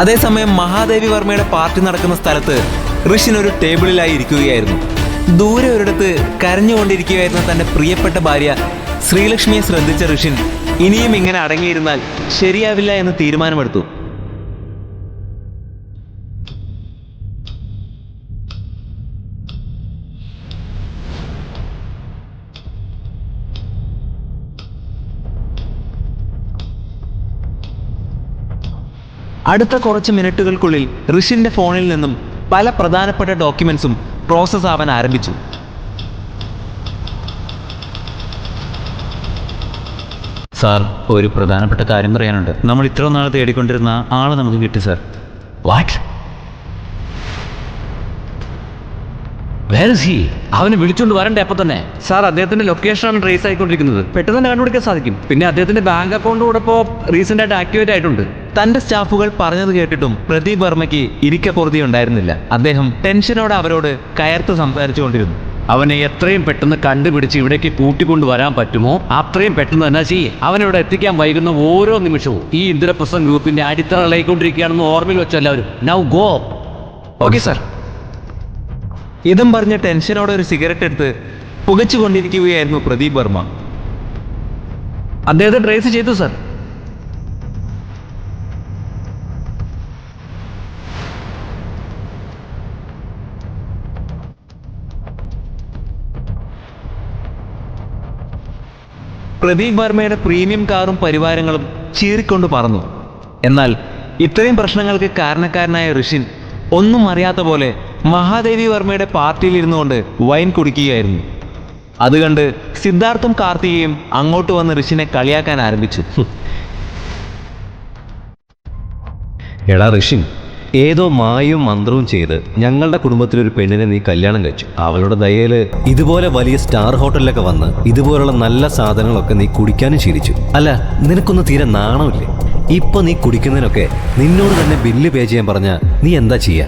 അതേസമയം മഹാദേവി വർമ്മയുടെ പാർട്ടി നടക്കുന്ന സ്ഥലത്ത് ഋഷിൻ ഒരു ടേബിളിലായി ഇരിക്കുകയായിരുന്നു. ദൂരെ ഒരിടത്ത് കരഞ്ഞുകൊണ്ടിരിക്കുകയായിരുന്ന തന്റെ പ്രിയപ്പെട്ട ഭാര്യ ശ്രീലക്ഷ്മിയെ ശ്രദ്ധിച്ച ഋഷിൻ ഇനിയും ഇങ്ങനെ അടങ്ങിയിരുന്നാൽ ശരിയാവില്ല എന്ന് തീരുമാനമെടുത്തു. അടുത്ത കുറച്ച് മിനിറ്റുകൾക്കുള്ളിൽ ഋഷിന്റെ ഫോണിൽ നിന്നും പല പ്രധാനപ്പെട്ട ഡോക്യുമെൻസും പ്രോസസ് ആവാൻ ആരംഭിച്ചു. സാർ ഒരു പ്രധാനപ്പെട്ട കാര്യം പറയാനുണ്ട്. നമ്മൾ ഇത്ര നാൾ തേടിക്കൊണ്ടിരുന്ന ആൾ നമുക്ക് കിട്ടി സാർ. വാട്ട് ഹി അവനെ വിളിച്ചുകൊണ്ട് വരണ്ടേ അപ്പൊ തന്നെ? സാർ അദ്ദേഹത്തിന്റെ ലൊക്കേഷനാണ് ട്രേസ് ആയിക്കൊണ്ടിരിക്കുന്നത്. പെട്ടെന്ന് തന്നെ കണ്ടുപിടിക്കാൻ സാധിക്കും. പിന്നെ അദ്ദേഹത്തിന്റെ ബാങ്ക് അക്കൗണ്ട് കൂടെ ഇപ്പോൾ റീസെന്റ് ആയിട്ട് ആക്ടിവേറ്റ് ആയിട്ടുണ്ട്. തന്റെ സ്റ്റാഫുകൾ പറഞ്ഞത് കേട്ടിട്ടും പ്രദീപ് വർമ്മയ്ക്ക് ഇരിക്ക പൊറുതി ഉണ്ടായിരുന്നില്ല. അദ്ദേഹം ടെൻഷനോടെ അവരോട് കയർത്ത് സംസാരിച്ചുകൊണ്ടിരുന്നു. അവനെ എത്രയും പെട്ടെന്ന് കണ്ടുപിടിച്ച് ഇവിടേക്ക് കൂട്ടിക്കൊണ്ട് വരാൻ പറ്റുമോ? അത്രയും പെട്ടെന്ന് തന്നെ ചെയ്യേ. അവനിവിടെ എത്തിക്കാൻ വൈകുന്ന ഓരോ നിമിഷവും ഈ ഇന്ദ്രപ്രസംഗ് ഗ്രൂപ്പിന്റെ അടിത്തറയിലായിക്കൊണ്ടിരിക്കുകയാണെന്ന് ഓർമ്മയിൽ വെച്ചു എല്ലാവരും. നൗ ഗോ ഓക്കെ സാർ ഇതും പറഞ്ഞ ടെൻഷനോടെ ഒരു സിഗരറ്റ് എടുത്ത് പുകച്ചുകൊണ്ടിരിക്കുകയായിരുന്നു പ്രദീപ് വർമ്മ. അദ്ദേഹത്തെ ട്രേസ് ചെയ്തു സർ പ്രദീപ് വർമ്മയുടെ പ്രീമിയം കാറും പരിവാരങ്ങളും ചീറിക്കൊണ്ട് പറന്നു. എന്നാൽ ഇത്രയും പ്രശ്നങ്ങൾക്ക് കാരണക്കാരനായ ഋഷിൻ ഒന്നും അറിയാത്ത പോലെ മഹാദേവി വർമ്മയുടെ പാർട്ടിയിൽ ഇരുന്നുകൊണ്ട് വൈൻ കുടിക്കുകയായിരുന്നു. അത് സിദ്ധാർത്ഥും കാർത്തികയും അങ്ങോട്ട് വന്ന് ഋഷിനെ കളിയാക്കാൻ ആരംഭിച്ചു. എടാ ഋഷി ഏതോ മായും മന്ത്രവും ചെയ്ത് ഞങ്ങളുടെ കുടുംബത്തിലൊരു പെണ്ണിനെ നീ കല്യാണം കഴിച്ചു. അവളുടെ ദയയിൽ ഇതുപോലെ വലിയ സ്റ്റാർ ഹോട്ടലിലൊക്കെ വന്ന് ഇതുപോലുള്ള നല്ല സാധനങ്ങളൊക്കെ നീ കുടിക്കാനും ശീലിച്ചു. അല്ല നിനക്കൊന്ന് തീരെ നാണമില്ലേ? ഇപ്പൊ നീ കുടിക്കുന്നതിനൊക്കെ നിന്നോട് തന്നെ ബില്ല് പേ ചെയ്യാൻ പറഞ്ഞ നീ എന്താ ചെയ്യാ?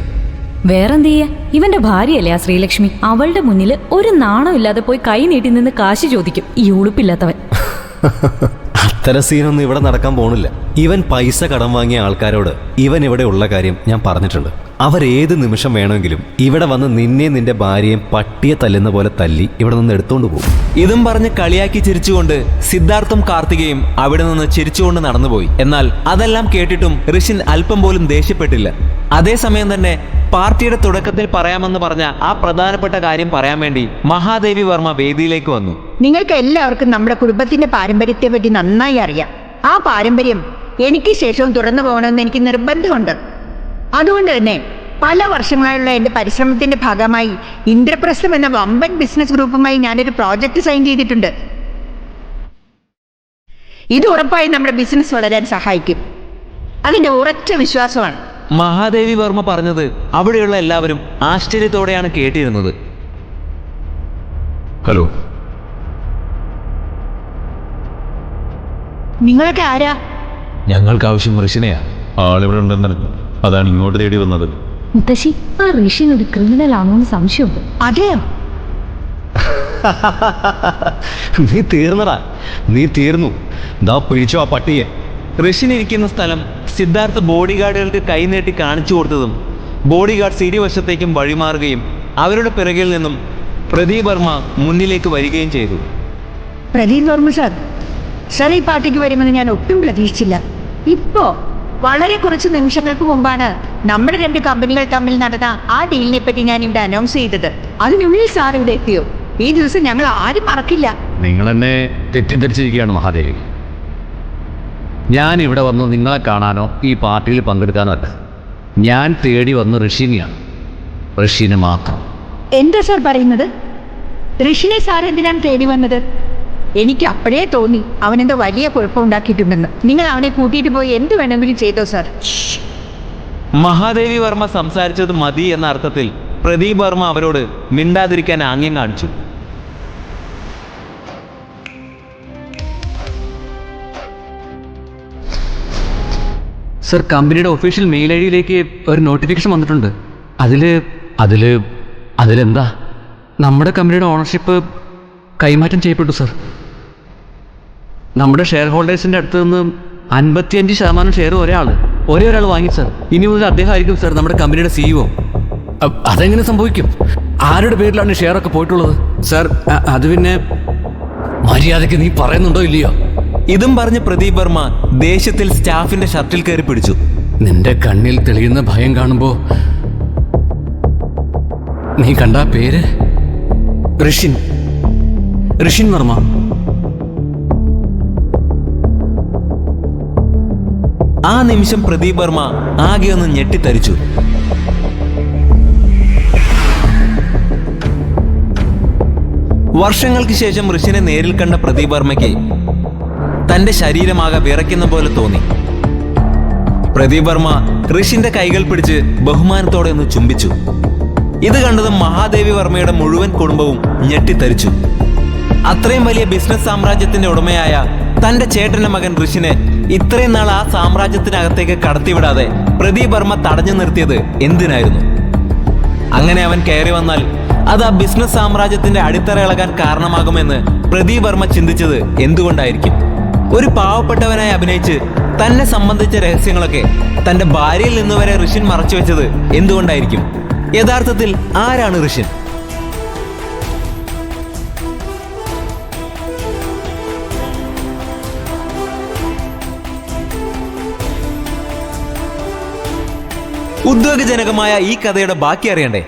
വേറെന്ത് ചെയ്യാ ഇവന്റെ ഭാര്യയല്ലേ ആ ശ്രീലക്ഷ്മി? അവളുടെ മുന്നിൽ ഒരു നാണം ഇല്ലാതെ പോയി കൈ നീട്ടി നിന്ന് കാശ് ചോദിക്കും. ഈ ഉളുപ്പില്ലാത്തവൻ. അത്തരം സീനൊന്നും ഇവിടെ നടക്കാൻ പോണില്ല. ഇവൻ പൈസ കടം വാങ്ങിയ ആൾക്കാരോട് ഇവൻ ഇവിടെ ഉള്ള കാര്യം ഞാൻ പറഞ്ഞിട്ടുണ്ട്. അവരേത് നിമിഷം വേണമെങ്കിലും ഇവിടെ വന്ന് നിന്നെ നിന്റെ ഭാര്യയും പട്ടിയെ തല്ലുന്ന പോലെ തല്ലി ഇവിടെ നിന്ന് എടുത്തുകൊണ്ട് പോകും. ഇതും പറഞ്ഞ് കളിയാക്കി ചിരിച്ചുകൊണ്ട് സിദ്ധാർത്ഥും കാർത്തികയും അവിടെ നിന്ന് ചിരിച്ചുകൊണ്ട് നടന്നുപോയി. എന്നാൽ അതെല്ലാം കേട്ടിട്ടും ഋഷിൻ അല്പം പോലും ദേഷ്യപ്പെട്ടില്ല. അതേസമയം തന്നെ പാർട്ടിയുടെ തുടക്കത്തിൽ പറയാമെന്ന് പറഞ്ഞ ആ പ്രധാനപ്പെട്ട കാര്യം പറയാൻ വേണ്ടി മഹാദേവി വർമ്മ വേദിയിലേക്ക് വന്നു. നിങ്ങൾക്ക് എല്ലാവർക്കും നമ്മുടെ കുടുംബത്തിന്റെ പാരമ്പര്യത്തെ പറ്റി നന്നായി അറിയാം. ആ പാരമ്പര്യം എനിക്ക് ശേഷവും തുറന്നു പോകണമെന്ന് എനിക്ക് നിർബന്ധമുണ്ട്. അതുകൊണ്ട് തന്നെ പല വർഷങ്ങളായുള്ള എന്റെ പരിശ്രമത്തിന്റെ ഭാഗമായി ഇന്ദ്രപ്രസ്ഥം എന്ന വമ്പൻ ബിസിനസ് ഗ്രൂപ്പുമായി ഞാനൊരു പ്രോജക്റ്റ് സൈൻ ചെയ്തിട്ടുണ്ട്. ഇത് ഉറപ്പായും നമ്മുടെ ബിസിനസ് വളരാൻ സഹായിക്കും. അതിന്റെ ഉറച്ച വിശ്വാസമാണ്. മഹാദേവി വർമ്മ പറഞ്ഞത് അവിടെയുള്ള എല്ലാവരും ആശ്ചര്യത്തോടെയാണ് കേട്ടിരുന്നത്. ഹലോ. നിങ്ങളൊക്കെ ആരാ? ഞങ്ങൾക്ക് ആവശ്യം ഋഷിനെയാ. ആളിവിടെ ഉണ്ടെന്നറിഞ്ഞു അതാണ് ഇങ്ങോട്ട് തേടി വന്നത്. മുത്തശ്ശി ആ ഋഷിൻ ഒരു ക്രിമിനൽ ആണോ എന്ന് സംശയമുണ്ട്. അതെയോ? നീ തീർന്നടാ. നീ തീർന്നു. ദാ പിഴിച്ചോ ആ പട്ടിയെ. ഋഷിനിരിക്കുന്ന സ്ഥലം സിദ്ധാർത്ഥ് ബോഡി ഗാർഡുകൾക്ക് കൈനീട്ടി കാണിച്ചു കൊടുത്തതും ബോഡി ഗാർഡ് ഇരുവശത്തേക്കും വഴിമാറുകയും അവരുടെ പിറകിൽ നിന്നും പ്രദീപ് വർമ്മ മുന്നിലേക്ക് വരികയും ചെയ്തു. പ്രദീപ് വർമ്മ സർ സാർ ഈ പാർട്ടിക്ക് വരുമെന്ന് ഞാൻ ഒട്ടും പ്രതീക്ഷിച്ചില്ല. ഇപ്പോ വളരെ കുറച്ച് നിമിഷങ്ങൾക്ക് മുമ്പാണ് നമ്മുടെ രണ്ട് കമ്പനികൾ തമ്മിൽ നടന്ന ആ ഡീലിനെ പറ്റി ഞാൻ ഇവിടെ അനൗൺസ് ചെയ്തത്. അതിനുള്ളിൽ സാർ ഇവിടെ എത്തിയോ? ഈ ദിവസം ഞങ്ങൾ ആരും മറക്കില്ല. നിങ്ങൾ എന്നെ തെറ്റിദ്ധരിച്ചിരിക്കുകയാണ് മഹാദേവി. ഞാൻ ഇവിടെ വന്ന് നിങ്ങളെ കാണാനോ ഈ പാർട്ടിയിൽ പങ്കെടുക്കാനോ അല്ല. ഞാൻ തേടി വന്ന് ഋഷിനെയാണ്. ഋഷിന് മാത്രം. എന്താ സാർ പറയുന്നത്? ഋഷിനെ സാർ എന്തിനാണ് തേടി വന്നത്? എനിക്ക് അപ്പോഴേ തോന്നി അവനെന്തോ വലിയ കുഴപ്പമുണ്ടാക്കിയിട്ടുണ്ടെന്ന്. നിങ്ങൾ അവനെ കൂട്ടിയിട്ട് പോയി എന്ത് വേണമെങ്കിലും ചെയ്തോ സാർ? മഹാദേവി വർമ്മ സംസാരിച്ചത് മതി എന്ന അർത്ഥത്തിൽ പ്രദീപ് വർമ്മ അവരോട് മിണ്ടാതിരിക്കാൻ ആംഗ്യം കാണിച്ചു. സർ കമ്പനിയുടെ ഒഫീഷ്യൽ മെയിൽ ഐ ഡിയിലേക്ക് ഒരു നോട്ടിഫിക്കേഷൻ വന്നിട്ടുണ്ട്. അതിൽ അതിൽ അതിലെന്താ? നമ്മുടെ കമ്പനിയുടെ ഓണർഷിപ്പ് കൈമാറ്റം ചെയ്യപ്പെട്ടു സർ. നമ്മുടെ ഷെയർ ഹോൾഡേഴ്സിന്റെ അടുത്ത് നിന്ന് അൻപത്തിയഞ്ച് ശതമാനം ഷെയർ ഒരാൾ ഒരേ ഒരാൾ വാങ്ങി സർ. ഇനി മുതൽ അദ്ദേഹം ആയിരിക്കും സർ നമ്മുടെ കമ്പനിയുടെ സിഇഒ അതെങ്ങനെ സംഭവിക്കും? ആരുടെ പേരിലാണ് ഷെയർ ഒക്കെ പോയിട്ടുള്ളത്? സർ അത് പിന്നെ മര്യാദയ്ക്ക് നീ പറയുന്നുണ്ടോ ഇല്ലയോ? ഇതും പറഞ്ഞ് പ്രദീപ് വർമ്മ ദേഷ്യത്തിൽ സ്റ്റാഫിന്റെ ഷർട്ടിൽ കയറി പിടിച്ചു. നിന്റെ കണ്ണിൽ തെളിയുന്ന ഭയം കാണുമ്പോ നീ കണ്ട പേര്? ഋഷിൻ. ഋഷിൻ വർമ്മ. ആ നിമിഷം പ്രദീപ് വർമ്മ ആകെ ഒന്ന് ഞെട്ടിത്തരിച്ചു. വർഷങ്ങൾക്ക് ശേഷം ഋഷിനെ നേരിൽ കണ്ട പ്രദീപ് വർമ്മയ്ക്ക് തന്റെ ശരീരമാകെ വിറയ്ക്കുന്ന പോലെ തോന്നി. പ്രദീപ് വർമ്മ ഋഷിന്റെ കൈകൾ പിടിച്ച് ബഹുമാനത്തോടെ ഒന്ന് ചുംബിച്ചു. ഇത് കണ്ടതും മഹാദേവി വർമ്മയുടെ മുഴുവൻ കുടുംബവും ഞെട്ടിത്തരിച്ചു. അത്രയും വലിയ ബിസിനസ് സാമ്രാജ്യത്തിന്റെ ഉടമയായ തന്റെ ചേട്ടന്റെ മകൻ ഋഷിനെ ഇത്രയും നാൾ ആ സാമ്രാജ്യത്തിനകത്തേക്ക് കടത്തിവിടാതെ പ്രദീപ് വർമ്മ തടഞ്ഞു നിർത്തിയത് എന്തിനായിരുന്നു? അങ്ങനെ അവൻ കയറി വന്നാൽ അത് ആ ബിസിനസ് സാമ്രാജ്യത്തിന്റെ അടിത്തറ ഇളകാൻ കാരണമാകുമെന്ന് പ്രദീപ് വർമ്മ ചിന്തിച്ചത് എന്തുകൊണ്ടായിരിക്കും? ഒരു പാവപ്പെട്ടവനായി അഭിനയിച്ച് തന്നെ സംബന്ധിച്ച രഹസ്യങ്ങളൊക്കെ തന്റെ ഭാര്യയിൽ നിന്ന് വരെ ഋഷിൻ മറച്ചു വെച്ചത് എന്തുകൊണ്ടായിരിക്കും? യഥാർത്ഥത്തിൽ ആരാണ് ഋഷിൻ? ഉദ്വേഗജനകമായ ഈ കഥയുടെ ബാക്കി അറിയണ്ടേ?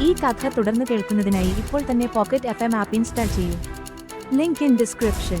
ഈ കഥ തുടർന്ന് കേൾക്കുന്നതിനായി ഇപ്പോൾ തന്നെ pocket F M app install ചെയ്യൂ. Link in description